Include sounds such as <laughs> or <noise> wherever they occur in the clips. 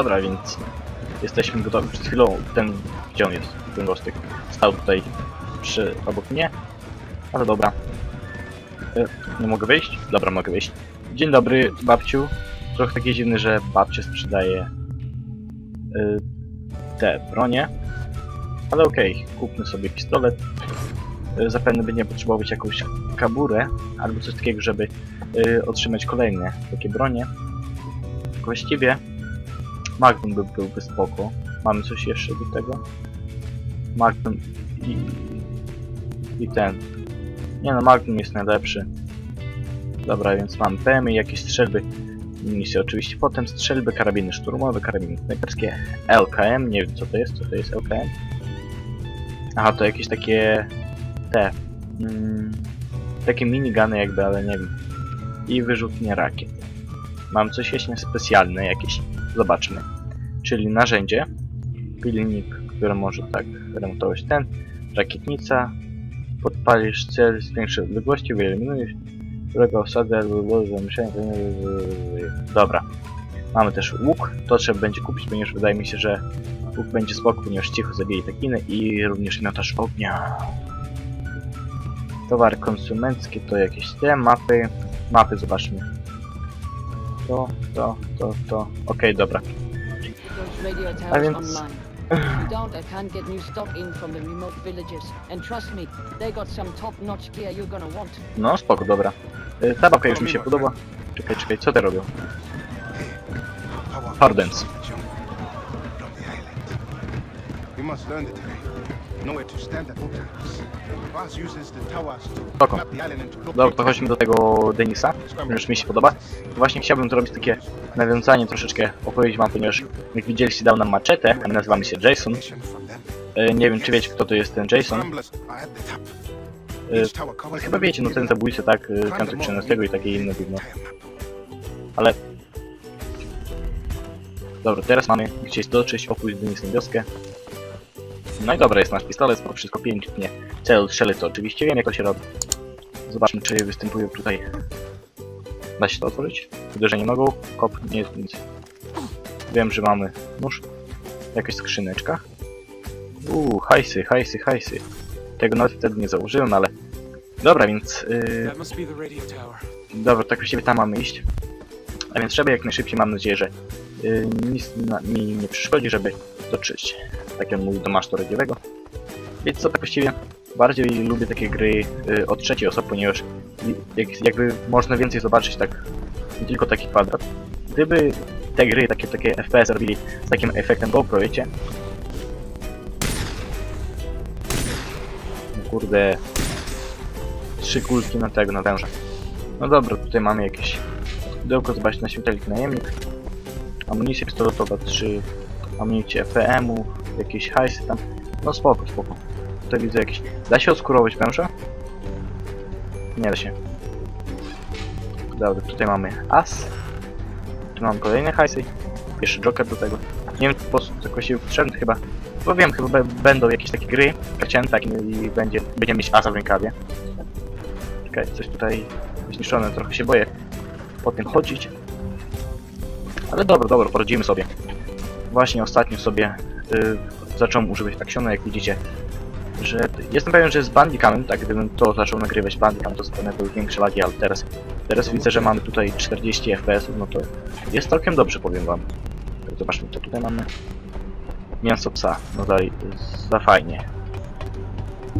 Dobra, więc jesteśmy gotowi. Przed chwilą ten, gdzie on jest, ten gostek, stał tutaj przy, obok mnie. Ale dobra. E, nie mogę wyjść? Dobra, mogę wyjść. Dzień dobry, babciu. Trochę takie dziwne, że babcia sprzedaje e, te bronie. Ale okej, kupmy sobie pistolet. E, zapewne będzie potrzebować jakąś kaburę albo coś takiego, żeby e, otrzymać kolejne takie bronie. Właściwie Magnum by byłby spoko. Mamy coś jeszcze do tego? Magnum i... i ten. Nie no, Magnum jest najlepszy. Dobra, więc mam PM, jakieś strzelby, misje oczywiście, potem strzelby, karabiny szturmowe, karabiny snajperskie, LKM, nie wiem co to jest, co to jest LKM? Aha, to jakieś takie... te... Mm, takie minigany jakby, ale nie wiem. I wyrzutnie rakiet. Mam coś jeszcze specjalne jakieś. Zobaczmy. Czyli narzędzie, pilnik, który może tak remontować ten, rakietnica, podpalisz cel, zwiększy odległości, wyeliminujesz którego osadę albo zamieszania. Dobra. Mamy też łuk, to trzeba będzie kupić, ponieważ wydaje mi się, że łuk będzie spoko, ponieważ cicho zabije takiny i również miotacz ognia. Towary konsumenckie to jakieś te mapy. Mapy zobaczmy. To, to, to, to. Okej, dobra. Those radio A towers więc- online. <laughs> If you don't, I can't get new stock in from the remote villages. And trust me, they got some top-notch gear you're gonna want. No, spoko, dobra. Y, Ta babka już mi się podoba. Czekaj, czekaj, co te robią? Hardens. We must learn the terrain. To Spoko. Dobra, to chodźmy do tego Denisa. Już mi się podoba. Właśnie chciałbym zrobić takie nawiązanie, troszeczkę opowiedzieć wam, ponieważ jak widzieliście dał nam maczetę, a my nazywamy się Jason. Y, Nie wiem, czy wiecie, kto to jest ten Jason. Covers Chyba wiecie, no ten zabójca, tak, y, piątek 13 i takie inne gówno. Ale... Dobra, teraz mamy gdzieś dotrzeć, opójść Denisa na wioskę. No i dobra, jest nasz pistolet, spoko, wszystko pięknie. Cel strzelec to oczywiście wiem, jak to się robi. Zobaczmy, czy występuje tutaj. Da się to otworzyć? Uderzenie nogą, kop, nie jest nic. Wiem, że mamy nóż. Jakaś skrzyneczka. Uuu, hajsy, hajsy, hajsy. Tego nawet wtedy nie założyłem, ale... Dobra, więc... Yy... Dobra, tak właściwie tam mamy iść. A więc trzeba jak najszybciej, mam nadzieję, że yy, nic mi nie przeszkodzi, żeby dotrzeć, tak jak mówił, do masztu radiowego. Więc co, tak właściwie bardziej lubię takie gry yy, od trzeciej osoby, ponieważ jak, jakby można więcej zobaczyć, tak, nie tylko taki kwadrat. Gdyby te gry, takie, takie FPS robili z takim efektem GoPro, wiecie? No kurde, trzy kulki na tego, na węża. No dobra, tutaj mamy jakieś pudełko, zobaczcie na śmietelnik najemnik. Amunicja pistoletowa 3, amunicję PM-u, jakieś hajsy tam. No spoko, spoko. Tutaj widzę jakieś... Da się oskurować węża? Nie da się. Dobra, tutaj mamy as. Tu mamy kolejne hajsy. Jeszcze joker do tego. Nie wiem, po co tak właściwie potrzebny chyba. Bo wiem, chyba będą jakieś takie gry. Chciałem tak i będzie, będziemy mieć asa w rękawie. Czekaj, coś tutaj zniszczone, trochę się boję po tym chodzić. Ale dobra, dobra, poradzimy sobie. Właśnie ostatnio sobie zacząłem używać taksiona, jak widzicie, że jestem pewien, że z Bandicamem, tak gdybym to zaczął nagrywać Bandicam, to zapewne były większe lagi, ale teraz, teraz widzę, że mamy tutaj 40 fps, no to jest całkiem dobrze, powiem wam. Zobaczmy, co tutaj mamy. Mięso psa, no dalej, za fajnie.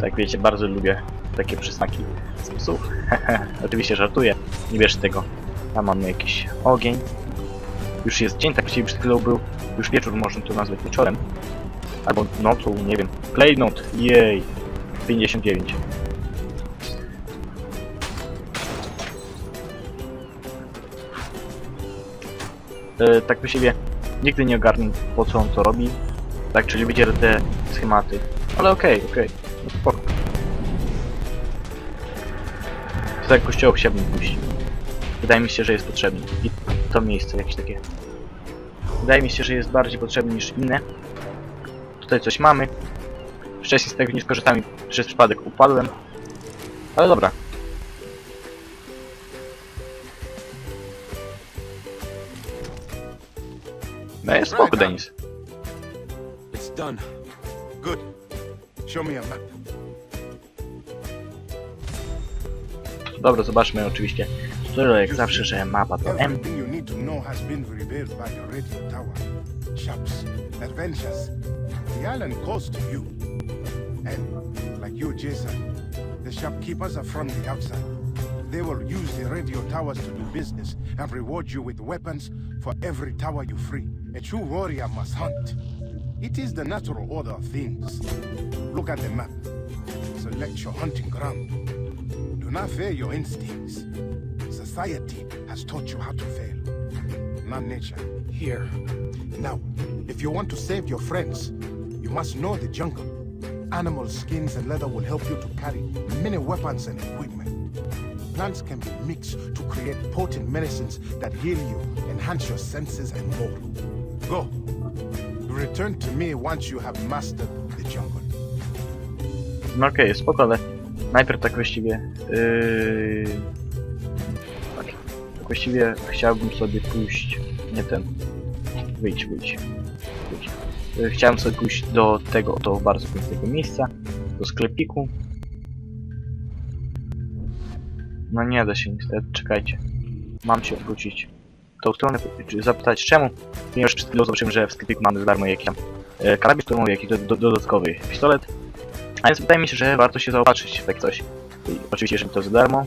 Tak wiecie, bardzo lubię takie przysmaki z psów. <laughs> Oczywiście żartuję, nie bierz tego. Tam mamy jakiś ogień. Już jest dzień, tak właściwie przed chwilą był. Już wieczór, można to nazwać wieczorem. Albo nocą, nie wiem. Klejnot, jej. 59. E, tak właściwie nigdy nie ogarnę po co on to robi. Tak, czyli wiecie te schematy. Ale okej, okej. No spoko. Tak kościoł chciałbym pójść. Wydaje mi się, że jest potrzebny. I to miejsce jakieś takie. Wydaje mi się, że jest bardziej potrzebny niż inne. Tutaj coś mamy. Wcześniej z tego nie skorzystałem przez przypadek upadłem. Ale dobra. No jest spoko, Denis. It's done. Good. Show me a map. Dobra, zobaczmy oczywiście. Tyle jak zawsze, że mapa to M. Has been revealed by the radio tower. Shops, adventures. The island calls to you. And, like you, Jason, the shopkeepers are from the outside. They will use the radio towers to do business and reward you with weapons for every tower you free. A true warrior must hunt. It is the natural order of things. Look at the map. Select your hunting ground. Do not fear your instincts. Society has taught you how to fail, not nature. Here. Now, if you want to save your friends, you must know the jungle. Animal skins and leather will help you to carry many weapons and equipment. Plants can be mixed to create potent medicines that heal you, enhance your senses, and more. Go. Return to me once you have mastered the jungle. Okej, spoko, ale najpierw tak właściwie... Yy... Tak, tak właściwie chciałbym sobie pójść... Nie ten. Wyjdź, wyjdź. wyjdź. Yy, Chciałem sobie pójść do tego oto bardzo pięknego miejsca, do sklepiku. No nie da się niestety, czekajcie. Mam się wrócić tą stronę, zapytać czemu, ponieważ przed chwilą zobaczyłem, że w sklepiku mamy za darmo jakiś tam e, karabin szturmowy, jakiś do, do, dodatkowy pistolet. A więc wydaje mi się, że warto się zaopatrzyć w takie coś. I oczywiście, jeżeli to za darmo.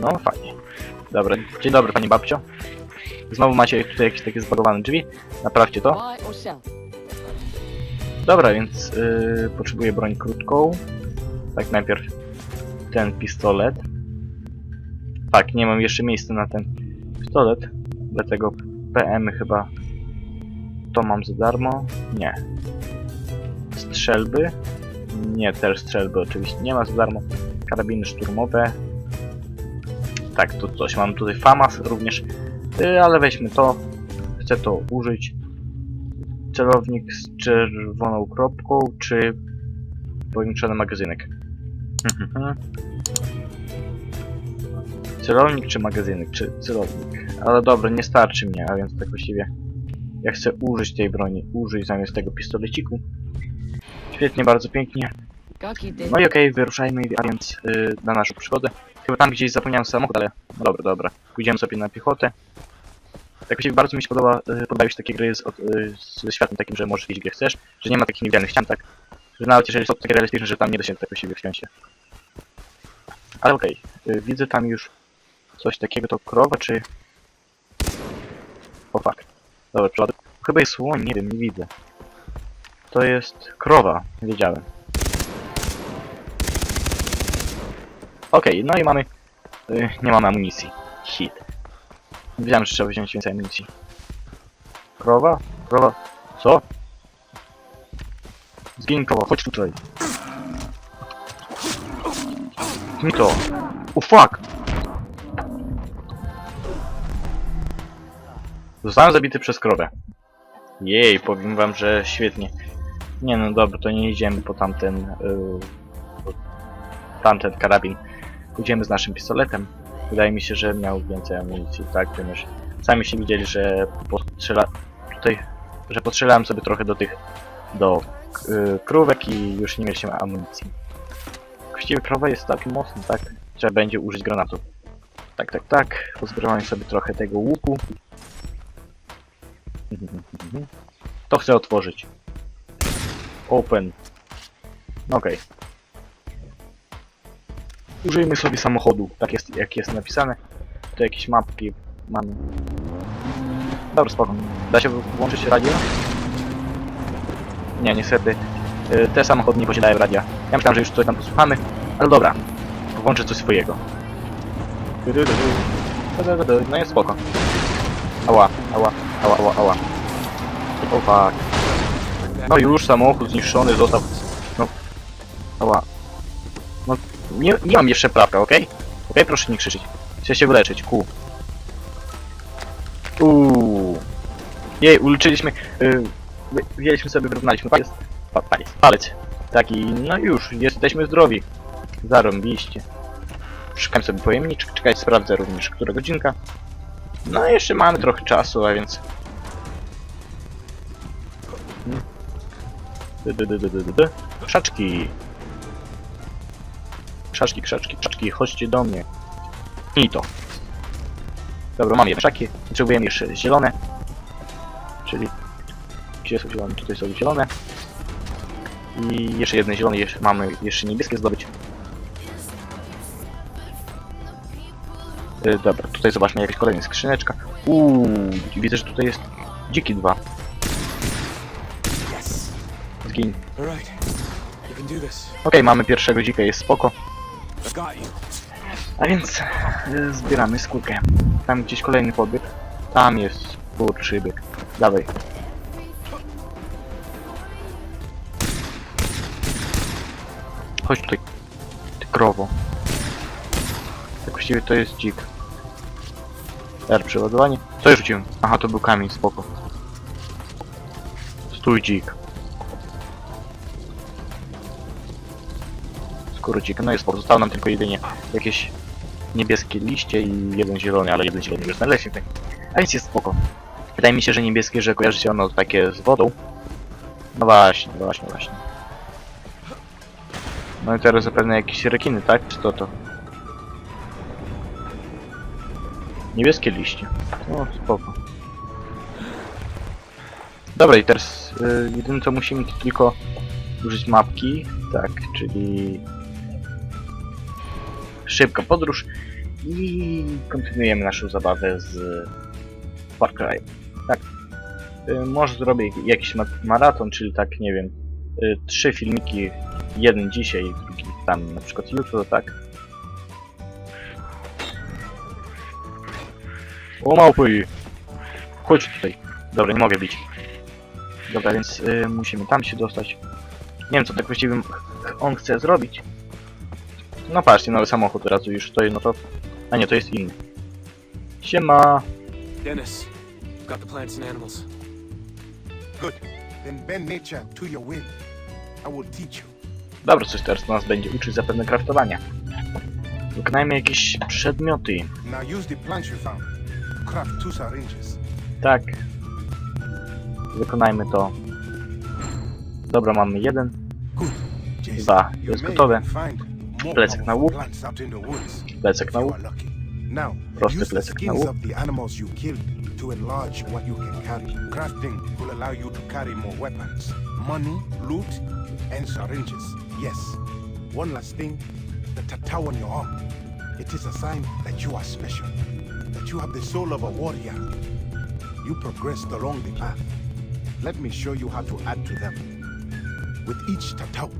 No fajnie. Dobra, dzień dobry pani babcio. Znowu macie tutaj jakieś takie zbagowane drzwi. Naprawcie to. Dobra, więc yy, potrzebuję broń krótką. Tak, najpierw ten pistolet. Tak, nie mam jeszcze miejsca na ten pistolet. Dlatego PM chyba to mam za darmo. Nie. Strzelby. Nie, też strzelby oczywiście nie ma za darmo. Karabiny szturmowe. Tak, tu coś mam tutaj FAMAS również. Yy, ale weźmy to. Chcę to użyć celownik z czerwoną kropką, czy powiększony magazynek? <laughs> Celownik czy magazynek? Czy celownik? Ale dobra, nie starczy mnie, a więc tak właściwie ja chcę użyć tej broni, użyć zamiast tego pistoleciku. Świetnie, bardzo pięknie. No i okej, wyruszajmy a więc yy, na naszą przygodę. Chyba tam gdzieś zapomniałem samochód, ale no dobra, dobra. Pójdziemy sobie na piechotę. Właściwie bardzo mi się podoba, yy, podobają się takie gry z, od, yy, ze światem takim, że możesz iść gdzie chcesz, że nie ma takich niewidzialnych ścian, tak? Że nawet jeżeli są takie realistyczne, że tam nie da się tak właściwie wsiąść. Ale okej, yy, widzę tam już coś takiego, to krowa czy... O fuck. Dobra, przodek. Chyba jest słoń, nie wiem, nie widzę. To jest krowa, wiedziałem. Okej, no i mamy... y, nie mamy amunicji. Hit. Wiedziałem, że trzeba wziąć więcej amunicji. Krowa? Krowa? Co? Zgiń krowa, chodź tutaj. Mi to. O fuck! Zostałem zabity przez krowę. Jej, powiem wam, że świetnie. Nie no dobra, to nie idziemy po tamten... Yy, po tamten karabin. Pójdziemy z naszym pistoletem. Wydaje mi się, że miał więcej amunicji, tak? Ponieważ sami się widzieli, że postrzela... tutaj... że sobie trochę do tych... do yy, krówek i już nie mieliśmy amunicji. Właściwie krowa jest tak mocna, tak? Trzeba będzie użyć granatu. Tak, tak, tak. Pozbierałem sobie trochę tego łuku. <laughs> To chcę otworzyć. Open. Okej. Użyjmy sobie samochodu, tak jest, jak jest napisane. Tu jakieś mapki mamy. Dobra, spoko. Da się włączyć radio? Nie, niestety. y, Te samochody nie posiadają radia. Ja myślałem, że już coś tam posłuchamy, ale dobra. Włączę coś swojego. No jest spoko. Ała, ała, ała, ała, ała. O fuck. No już samochód zniszczony został. No. Ała. Nie, nie mam jeszcze prawka, okej? Okej, proszę nie krzyczeć. Chcę się wyleczyć, ku. Uuu. Jej, uleczyliśmy. Yy, sobie, wyrównaliśmy. Jest. Pa, palec, palec. Taki, no już, jesteśmy zdrowi. Zarąbiście. Szukam sobie pojemniczek, czekaj, sprawdzę również, która godzinka. No jeszcze mamy trochę czasu, a więc... Dy, Krzaczki. Krzaczki, krzaczki, chodźcie do mnie. I to. Dobra, mam je krzaki. Potrzebujemy jeszcze zielone. Czyli... Gdzie są zielone? Tutaj są zielone. I jeszcze jedne zielone, jeszcze mamy jeszcze niebieskie zdobyć. Y, dobra, tutaj zobaczmy jakaś kolejna skrzyneczka. Uuu, widzę, że tutaj jest dziki dwa. This. Okej, mamy pierwszego dzika, jest spoko. A więc y, zbieramy skórkę. Tam gdzieś kolejny podbieg. Tam jest kurczybyk. Dawaj. Chodź tutaj. Ty krowo. Tak właściwie to jest dzik. R przeładowanie. Co ja rzuciłem? Aha, to był kamień, spoko. Stój dzik. Skoro dzik, no jest spoko. Zostało nam tylko jedynie jakieś niebieskie liście i jeden zielony, ale jeden zielony już znaleźliśmy. tutaj. A więc jest spoko. Wydaje mi się, że niebieskie, że kojarzy się ono takie z wodą. No właśnie, no właśnie, właśnie. No i teraz zapewne jakieś rekiny, tak? Czy to to? Niebieskie liście. No, spoko. Dobra, i teraz y, jedyne co musimy to tylko użyć mapki, tak, czyli szybka podróż i kontynuujemy naszą zabawę z Far Cry. Tak. Y, może zrobię jakiś ma maraton, czyli tak, nie wiem, y, trzy filmiki, jeden dzisiaj, drugi tam na przykład jutro, tak. O małpy! Chodź tutaj. Dobra, nie mogę bić. Dobra, więc y, musimy tam się dostać. Nie wiem co tak właściwie on chce zrobić. No patrzcie, nowy samochód od razu już stoi, no to... A nie, to jest inny. Siema! Dennis, got the plants and animals. Good. Then bend nature to your will. I will teach you. Dobra, coś teraz nas będzie uczyć zapewne kraftowania. Wykonajmy jakieś przedmioty. Now use the plants you found. Craft two syringes. Tak. Wykonajmy to. Dobra, mamy jeden. Good. Jason, Dwa. Jest gotowe. Plecak na łuk. in the woods. Plecak na łuk. Now, Prosty plecak na łuk. the animals you killed to enlarge what you can carry. Crafting will allow you to carry more weapons, money, loot, and syringes. Yes. One last thing, the tattoo on your arm. It is a sign that you are special, that you have the soul of a warrior. You progressed along the path. Let me show you how to add to them. With each tattoo,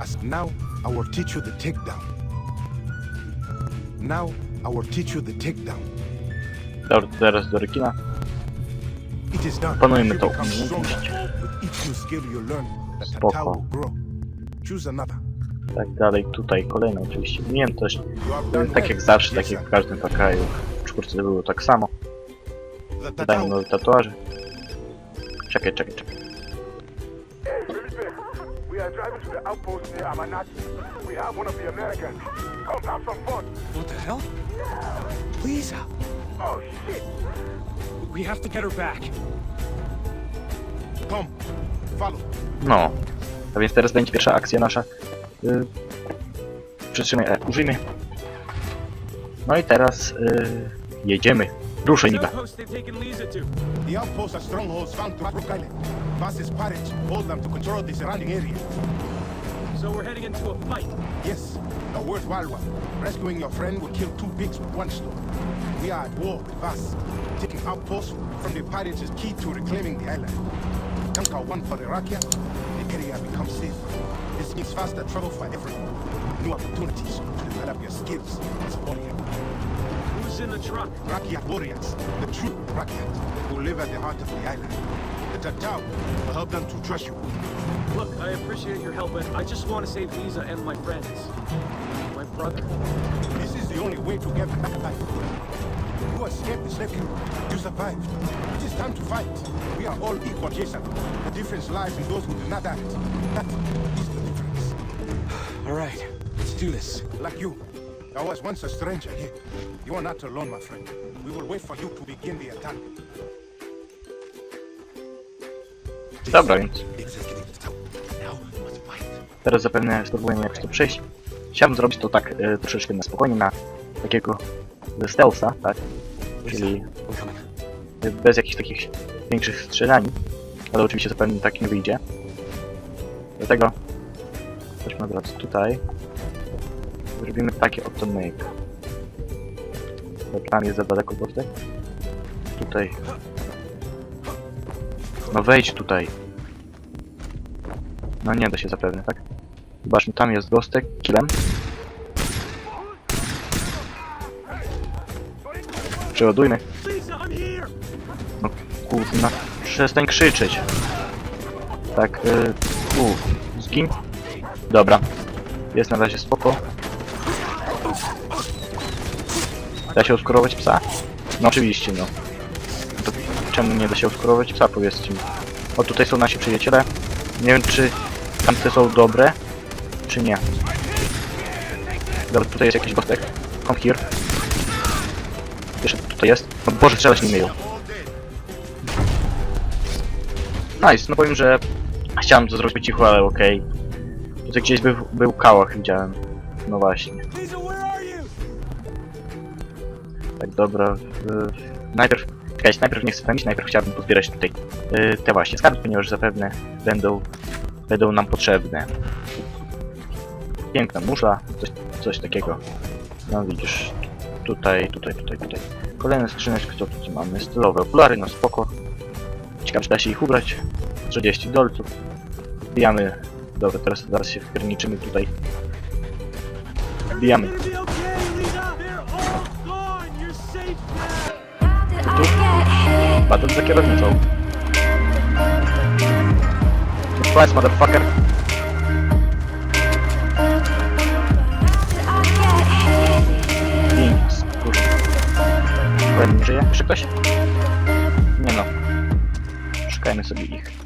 as now I will teach you the takedown. Now I will teach you the takedown. Dobra, teraz do rekina. It is done. Panujmy You tą umiejętność. Spoko. Tak dalej, tutaj kolejna oczywiście umiejętność. Tak jak zawsze, tak jak w każdym pakaju. W czwórce było tak samo. Tattoo. nowe tatuaże. Czekaj, czekaj, czekaj. We are driving to the outpost near Amanati. We have one of the Americans. Come have some fun. What the hell? Lisa, Oh shit! we have to get her back. Come, follow. No. A więc teraz będzie pierwsza akcja nasza. Yy, przytrzymaj E, użyjmy. No i teraz yy, jedziemy. Ruszaj niba. Outpost they've taken Lisa to. The outposts are strongholds found throughout Brook Island. Boss's pirates hold them to control the surrounding area. So we're heading into a fight. Yes, a worthwhile one. Rescuing your friend will kill two pigs with one stone. We are at war with Vass. Taking outposts from the pirates is key to reclaiming the island. Conquer one for the Rakia, the area becomes safe. This means faster travel for everyone. New opportunities to develop your skills as a warrior. Who's in the truck? Rakia warriors, the true Rakia, who live at the heart of the island. The Tatao will help them to trust you. Look, I appreciate your help, but I just want to save Lisa and my friends. My brother. This is the only way to get back alive. You escaped the slave. You survived. It is time to fight. We are all equal, Jason. The difference lies in those who do not act. That is the difference. All right, let's do this. Like you. I was once a stranger here. You are not alone, my friend. We will wait for you to begin the attack. Dobra, więc teraz zapewne spróbujemy jakoś to przejść. Chciałbym zrobić to tak e, troszeczkę na spokojnie, na takiego stealtha, tak? Czyli bez jakichś takich większych strzelanin, ale oczywiście zapewne tak nie wyjdzie. Dlatego chodźmy od razu tutaj. Zrobimy taki oto myk. Bo Tam jest za daleko gostek. Tutaj. No wejdź tutaj. No nie da się zapewne, tak? Zobaczmy, tam jest gostek, killem. Przeładujmy. No kurna, przestań krzyczeć. Tak, yy, u, zgin. Dobra, jest na razie spoko. Da się oskurować psa? No oczywiście, no. To czemu nie da się oskurować psa, powiedzcie mi. O, tutaj są nasi przyjaciele. Nie wiem, czy tamte są dobre, czy nie. Dobra, tutaj jest jakiś gostek. Come here. Jeszcze tutaj jest. No Boże, strzelać nie umieją. Nice, no powiem, że chciałem to zrobić cicho, ale okej. Tutaj gdzieś był, był kałach, widziałem. No właśnie. Tak, dobra. y, najpierw, czekajcie, najpierw nie chcę pędzić, najpierw chciałbym pozbierać tutaj y, te właśnie skarby, ponieważ zapewne będą, będą nam potrzebne. Piękna musza, coś, coś takiego. No widzisz, tutaj, tutaj, tutaj, tutaj. Kolejna skrzyneczka, co tu mamy? Stylowe okulary, no spoko. Ciekawe, czy da się ich ubrać. 30 dolców. Wbijamy. Dobra, teraz zaraz się wpierniczymy tutaj. Wbijamy. Battle za kierownicą. Surprise, motherfucker. Links, kurwa. Kolejny nie żyje? Jeszcze ktoś? Nie no. Szukajmy sobie ich.